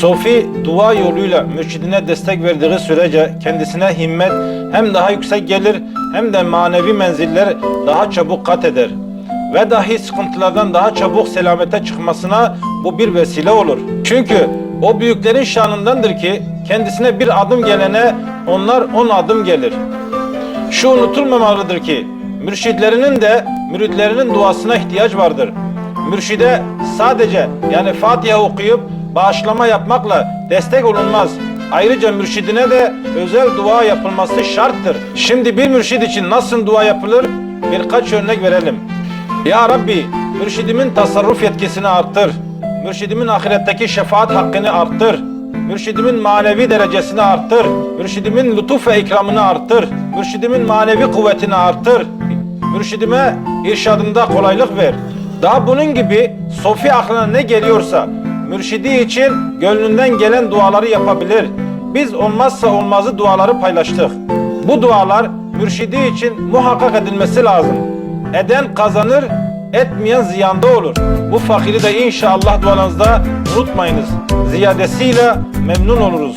Sofi dua yoluyla mürşidine destek verdiği sürece kendisine himmet hem daha yüksek gelir hem de manevi menziller daha çabuk kat eder. Ve dahi sıkıntılardan daha çabuk selamete çıkmasına bu bir vesile olur. Çünkü o büyüklerin şanındandır ki kendisine bir adım gelene onlar on adım gelir. Şu unutulmamalıdır ki mürşidlerinin de müritlerinin duasına ihtiyaç vardır. Mürşide sadece yani Fatiha okuyup bağışlama yapmakla destek olunmaz. Ayrıca mürşidine de özel dua yapılması şarttır. Şimdi bir mürşid için nasıl dua yapılır? Birkaç örnek verelim. Ya Rabbi, mürşidimin tasarruf yetkisini arttır. Mürşidimin ahiretteki şefaat hakkını arttır. Mürşidimin manevi derecesini arttır. Mürşidimin lütuf ve ikramını arttır. Mürşidimin manevi kuvvetini arttır. Mürşidime irşadında kolaylık ver. Daha bunun gibi sofi aklına ne geliyorsa mürşidi için gönlünden gelen duaları yapabilir. Biz olmazsa olmazı duaları paylaştık. Bu dualar mürşidi için muhakkak edilmesi lazım. Eden kazanır, etmeyen ziyanda olur. Bu fakiri de inşallah dualarınızda unutmayınız. Ziyadesiyle memnun oluruz.